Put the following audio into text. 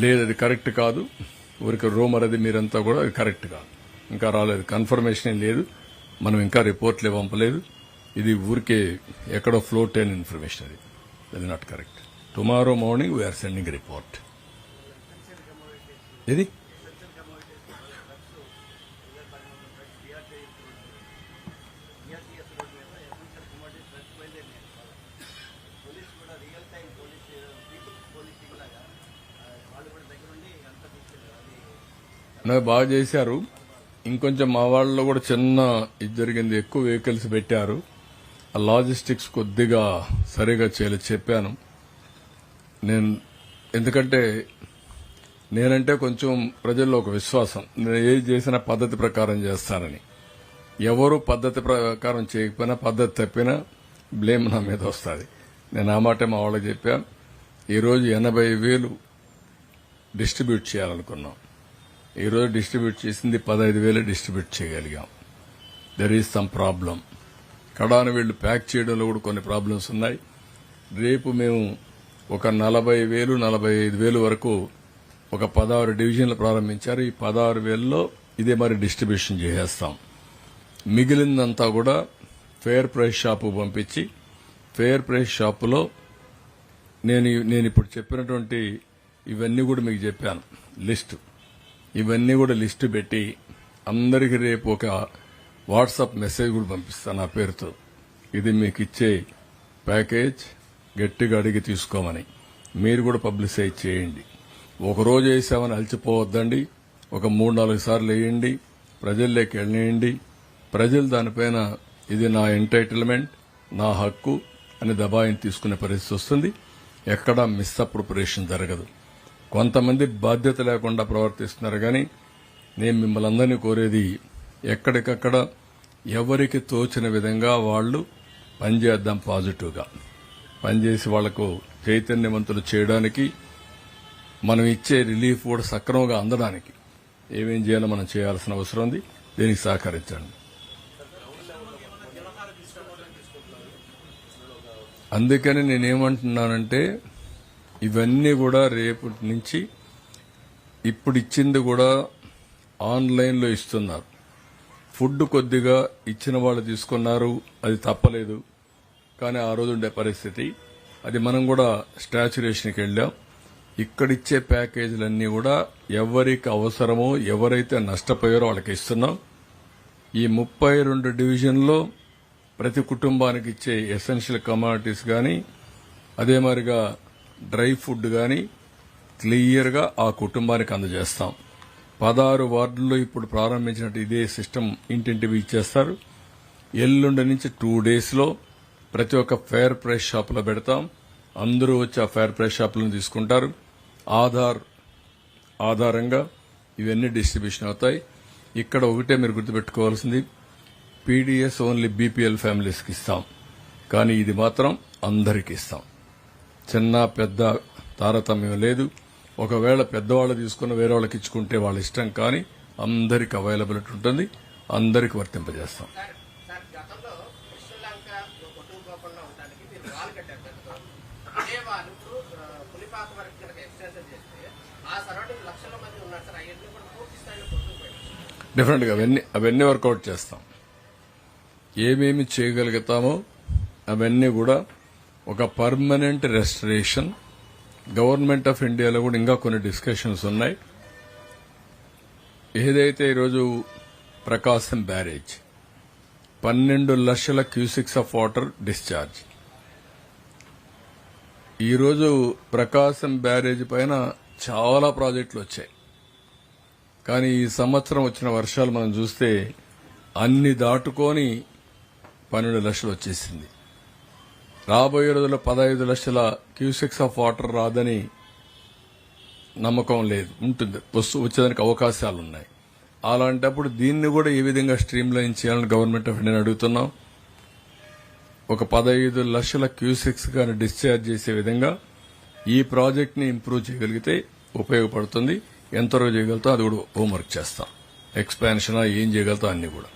లేదు అది కరెక్ట్ కాదు. ఊరికి రూమర్ అది మీరంతా కూడా అది కరెక్ట్ కాదు. ఇంకా రాలేదు. కన్ఫర్మేషన్ లేదు. మనం ఇంకా రిపోర్ట్లు పంపలేదు. ఇది ఊరికే ఎక్కడో ఫ్లోట్ అయిన ఇన్ఫర్మేషన్ అది. అది not correct tomorrow morning we are sending report ఇది నాకు బాగా చేశారు. ఇంకొంచెం మా వాళ్ళలో కూడా చిన్న ఇది జరిగింది. ఎక్కువ వెహికల్స్ పెట్టారు. ఆ లాజిస్టిక్స్ కొద్దిగా సరిగా చేయలేదు చెప్పాను. నేను ఎందుకంటే నేనంటే కొంచెం ప్రజల్లో ఒక విశ్వాసం. నేను ఏది చేసినా పద్ధతి ప్రకారం చేస్తానని. ఎవరు పద్ధతి ప్రకారం చేయకపోయినా పద్ధతి తప్పినా బ్లేమ్ నా మీద వస్తుంది. నేను ఆ మాట మా వాళ్ళకి చెప్పాను ఈరోజు ఎనభై వేలు డిస్ట్రిబ్యూట్ చేయాలనుకున్నాం. ఈరోజు డిస్ట్రిబ్యూట్ చేసింది పదహైదు వేలు డిస్ట్రిబ్యూట్ చేయగలిగాం. దెర్ ఈజ్ సమ్ ప్రాబ్లం కడాను వీళ్ళు ప్యాక్ చేయడంలో కూడా కొన్ని ప్రాబ్లమ్స్ ఉన్నాయి. రేపు మేము ఒక నలభై వేలు నలభై ఐదు వేలు వరకు ఒక పదహారు డివిజన్లు ప్రారంభించారు. ఈ పదహారు వేలలో ఇదే మరి డిస్ట్రిబ్యూషన్ చేసేస్తాం. మిగిలిందంతా కూడా ఫేర్ ప్రైస్ షాపు పంపించి ఫెయిర్ ప్రైస్ షాపులో నేను నేను ఇప్పుడు చెప్పినటువంటి ఇవన్నీ కూడా మీకు చెప్పాను. లిస్టు. ఇవన్నీ కూడా లిస్టు పెట్టి అందరికి రేపు ఒక వాట్సాప్ మెసేజ్ కూడా పంపిస్తాను నా పేరుతో. ఇది మీకు ఇచ్చే ప్యాకేజ్ గట్టిగా అడిగి తీసుకోమని. మీరు కూడా పబ్లిసైజ్ చేయండి. ఒక రోజు వేసామని అలసిపోవద్దండి ఒక మూడు నాలుగు సార్లు వేయండి. ప్రజల్లోకి వెళ్ళేయండి ప్రజలు దానిపైన ఇది నా ఎంటైటిల్మెంట్ నా హక్కు. అని దబాయిని తీసుకునే పరిస్థితి వస్తుంది. ఎక్కడా మిస్ అప్రోపరేషన్ జరగదు. కొంతమంది బాధ్యత లేకుండా ప్రవర్తిస్తున్నారు కానీ నేను మిమ్మల్ని అందరినీ కోరేది ఎక్కడికక్కడ ఎవరికి తోచిన విధంగా వాళ్ళు పనిచేద్దాం పాజిటివ్గా. పనిచేసి వాళ్ళకు చైతన్యవంతులు చేయడానికి మనం ఇచ్చే రిలీఫ్ కూడా సక్రమంగా అందడానికి. ఏమేం చేయాలో మనం చేయాల్సిన అవసరం ఉంది. దీనికి సహకరించండి. అందుకని నేనేమంటున్నానంటే ఇవన్నీ కూడా రేపటి నుంచి ఇప్పుడు ఇచ్చింది కూడా ఆన్లైన్లో ఇస్తున్నారు. ఫుడ్ కొద్దిగా ఇచ్చిన వాళ్ళు తీసుకున్నారు అది తప్పలేదు. కానీ ఆ రోజు ఉండే పరిస్థితి అది మనం కూడా స్టాచ్యురేషన్కి వెళ్ళాం. ఇక్కడిచ్చే ప్యాకేజీలన్నీ కూడా ఎవరికి అవసరమో ఎవరైతే నష్టపోయారో వాళ్ళకి ఇస్తున్నాం. ఈ ముప్పై రెండు డివిజన్లో ప్రతి కుటుంబానికి ఇచ్చే ఎసెన్షియల్ కమాడిటీస్ కానీ అదే మాదిరిగా డ్రై ఫుడ్ కానీ క్లియర్గా ఆ కుటుంబానికి అందజేస్తాం. పదహారు వార్డుల్లో ఇప్పుడు ప్రారంభించినట్టు ఇదే సిస్టమ్ ఇంటింటివి ఇచ్చేస్తారు. ఎల్లుండి నుంచి టూ డేస్లో ప్రతి ఒక్క ఫేర్ ప్రైస్ షాపులో పెడతాం. అందరూ వచ్చి ఆ ఫేర్ ప్రైస్ షాపులను తీసుకుంటారు. ఆధార్ ఆధారంగా ఇవన్నీ డిస్ట్రిబ్యూషన్ అవుతాయి. ఇక్కడ ఒకటే మీరు గుర్తుపెట్టుకోవాల్సింది. పీడీఎస్ ఓన్లీ బీపీఎల్ ఫ్యామిలీస్కి ఇస్తాం. కానీ ఇది మాత్రం అందరికి ఇస్తాం. చిన్న పెద్ద తారతమ్యం లేదు. ఒకవేళ పెద్దవాళ్ళు తీసుకున్న వేరే వాళ్ళకి ఇచ్చుకుంటే వాళ్ళ ఇష్టం కానీ అందరికి అవైలబిలిటీ ఉంటుంది. అందరికి వర్తింపజేస్తాం. సార్ సార్ గతంలో శ్రీలంక కొట్టుకుపోకుండా ఉండడానికి మీరు వాల్ కట్టారు. పెద్దగా అదే వాళ్ళు ఇప్పుడు ఆ, పులిపాక వరకు కనుక ఎక్స్టెన్షన్ చేస్తే ఆ సరౌండింగ్ లక్షల మంది ఉన్నారు సార్. అవన్నీ కూడా పూర్తి స్థాయిలో కొట్టుకుపోయారు డిఫరెంట్గా అవన్నీ అవన్నీ వర్కౌట్ చేస్తాం. ఏమేమి చేయగలుగుతామో అవన్నీ కూడా ఒక పర్మనెంట్ రెస్టరేషన్. గవర్నమెంట్ ఆఫ్ ఇండియాలో కూడా ఇంకా కొన్ని డిస్కషన్స్ ఉన్నాయి. ఏదైతే ఈరోజు ప్రకాశం బ్యారేజ్ పన్నెండు లక్షల క్యూసిక్స్ ఆఫ్ వాటర్ డిశ్చార్జ్. ఈరోజు ప్రకాశం బ్యారేజ్ పైన చాలా ప్రాజెక్టులు వచ్చాయి. కానీ ఈ సంవత్సరం వచ్చిన వర్షాలు మనం చూస్తే అన్ని దాటుకొని పన్నెండు లక్షలు వచ్చేసింది. రాబోయే రోజుల్లో పదహైదు లక్షల క్యూసెక్స్ ఆఫ్ వాటర్ రాదని నమ్మకం లేదు. ఉంటుంది. వస్తు వచ్చేదానికి అవకాశాలు ఉన్నాయి అలాంటప్పుడు దీన్ని కూడా ఏ విధంగా స్ట్రీమ్ లైన్ చేయాలని గవర్నమెంట్ ఆఫ్ ఇండియాని అడుగుతున్నాం. ఒక పదహైదు లక్షల క్యూసెక్స్ కానీ డిశ్చార్జ్ చేసే విధంగా ఈ ప్రాజెక్ట్ని ఇంప్రూవ్ చేయగలిగితే ఉపయోగపడుతుంది. ఎంతవరకు చేయగలుగుతాం అది కూడా హోంవర్క్ చేస్తాం. ఎక్స్పాన్షన్ ఏం చేయగలుగుతాం అన్నీ కూడా.